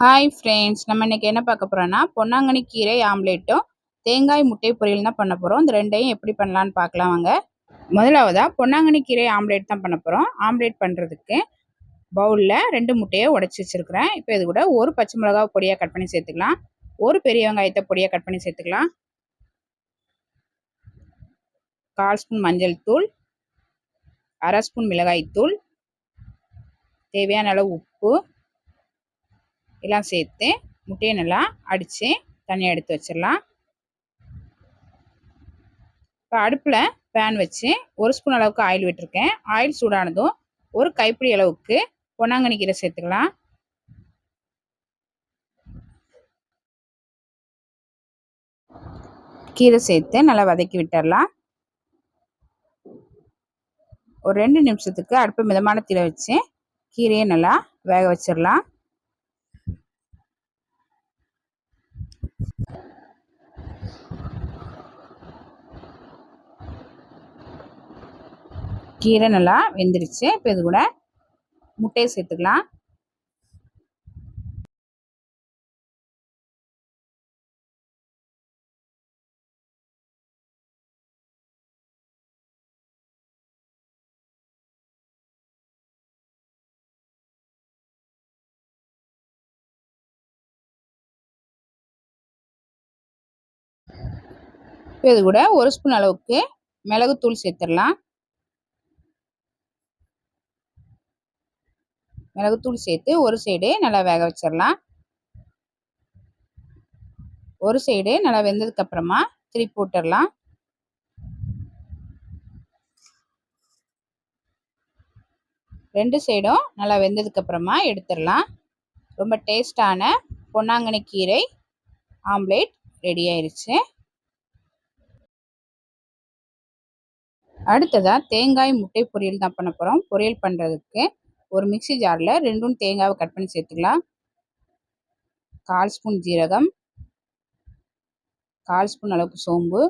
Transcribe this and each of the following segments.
Hi friends நம்ம இன்றைக்கி என்ன பார்க்க போகிறோன்னா பொன்னாங்கண்ணி கீரை ஆம்லேட்டும் தேங்காய் முட்டை பொரியல் தான் பண்ண போகிறோம் இந்த ரெண்டையும் எப்படி பண்ணலான்னு பார்க்கலாம் வாங்க. முதலாவதாக பொன்னாங்கண்ணி கீரை ஆம்லேட் தான் பண்ண போகிறோம் ஆம்லேட் பண்ணுறதுக்கு பவுலில் ரெண்டு முட்டையை உடச்சி வச்சுருக்கிறேன். இப்போ இது கூட ஒரு பச்சை மிளகா பொடியாக கட் பண்ணி சேர்த்துக்கலாம். ஒரு பெரிய வெங்காயத்தை பொடியாக கட் பண்ணி சேர்த்துக்கலாம். கால் ஸ்பூன் மஞ்சள் தூள் அரை ஸ்பூன் மிளகாய் தூள் தேவையான அளவு உப்பு எல்லாம் சேர்த்து முட்டையை நல்லா அடித்து தனியாக எடுத்து வச்சிடலாம். இப்போ அடுப்பில் பேன் வச்சு ஒரு ஸ்பூன் அளவுக்கு ஆயில் விட்டுருக்கேன். ஆயில் சூடானதும் ஒரு கைப்பிடி அளவுக்கு பொன்னாங்கண்ணி கீரை சேர்த்துக்கலாம். கீரை சேர்த்து நல்லா வதக்கி விட்டுடலாம். ஒரு ரெண்டு நிமிஷத்துக்கு அடுப்பு மிதமான தீரை வச்சு கீரையை நல்லா வேக வச்சிடலாம். கீரை நல்லா வெந்துருச்சு. இப்போ இது கூட முட்டையை சேர்த்துக்கலாம். இப்போ இது கூட ஒரு ஸ்பூன் அளவுக்கு மிளகுத்தூள் சேர்த்துடலாம். மிளகுத்தூள் சேர்த்து ஒரு சைடு நல்லா வேக வச்சிடலாம். ஒரு சைடு நல்லா வெந்ததுக்கப்புறமா திருப்பி போட்டுடலாம். ரெண்டு சைடும் நல்லா வெந்ததுக்கப்புறமா எடுத்துடலாம். ரொம்ப டேஸ்டான பொன்னாங்கண்ணி கீரை ஆம்லேட் ரெடி ஆயிடுச்சு அடுத்ததாக தேங்காய் முட்டை பொரியல் தான் பண்ண போகிறோம் பொரியல் பண்ணுறதுக்கு ஒரு மிக்சி ஜாரில் ரெண்டும் தேங்காவை கட் பண்ணி சேர்த்துக்கலாம். கால் ஸ்பூன் ஜீரகம் கால் ஸ்பூன் அளவுக்கு சோம்பு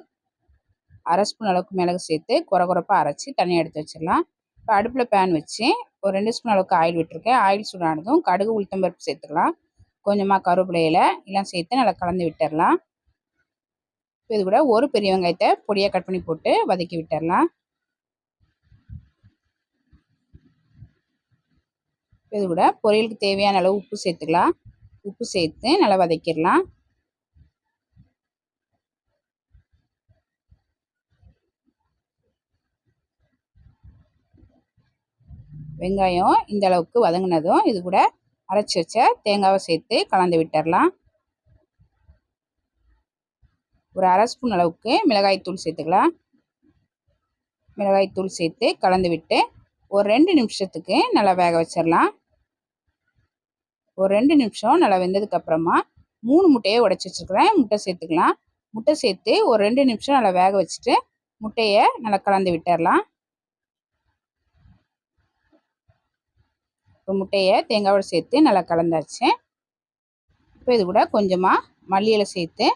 அரை ஸ்பூன் அளவுக்கு மிளகு சேர்த்து குறை குறைப்பாக அரைச்சி தனியாக எடுத்து வச்சிடலாம். இப்போ அடுப்பில் பேன் வச்சு ஒரு ரெண்டு ஸ்பூன் அளவுக்கு ஆயில் விட்டுருக்கேன். ஆயில் சூடானதும் கடுகு உளுத்தம்பருப்பு சேர்த்துக்கலாம். கொஞ்சமாக கருவேப்பிலையில் எல்லாம் சேர்த்து நல்லா கலந்து விட்டுடலாம். இது கூட ஒரு பெரிய வெங்காயத்தை பொடியாக கட் பண்ணி போட்டு வதக்கி விட்டுடலாம். இது கூட பொரியலுக்கு தேவையான அளவு உப்பு சேர்த்துக்கலாம். உப்பு சேர்த்து நல்லா வதக்கிடலாம். வெங்காயம் இந்த அளவுக்கு வதங்கினதும் இது கூட அரைச்சி வச்ச தேங்காவை சேர்த்து கலந்து விட்டுடலாம். ஒரு அரை ஸ்பூன் அளவுக்கு மிளகாய்த்தூள் சேர்த்துக்கலாம். மிளகாய்த்தூள் சேர்த்து கலந்து விட்டு ஒரு ரெண்டு நிமிஷத்துக்கு நல்லா வேக வச்சிடலாம் ஒரு ரெண்டு நிமிஷம் நல்லா வெந்ததுக்கப்புறமா மூணு முட்டையை உடச்சி வச்சுருக்குறேன். முட்டை சேர்த்துக்கலாம். முட்டை சேர்த்து ஒரு ரெண்டு நிமிஷம் நல்லா வேக வச்சுட்டு முட்டையை நல்லா கலந்து விட்டுடலாம் இப்போ முட்டையை தேங்காவோட சேர்த்து நல்லா கலந்தாச்சு. இப்போ இது கூட கொஞ்சமாக மல்லியில் சேர்த்து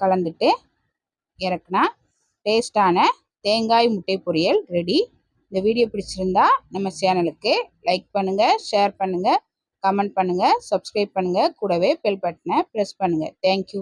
கலந்துட்டு இறக்குனா டேஸ்டான தேங்காய் முட்டை பொரியல் ரெடி. இந்த வீடியோ பிடிச்சிருந்தா நம்ம சேனலுக்கு லைக் பண்ணுங்கள் ஷேர் பண்ணுங்கள் கமெண்ட் பண்ணுங்கள் சப்ஸ்கிரைப் பண்ணுங்கள் கூடவே பெல் பட்டனை ப்ரெஸ் பண்ணுங்கள் தேங்க்யூ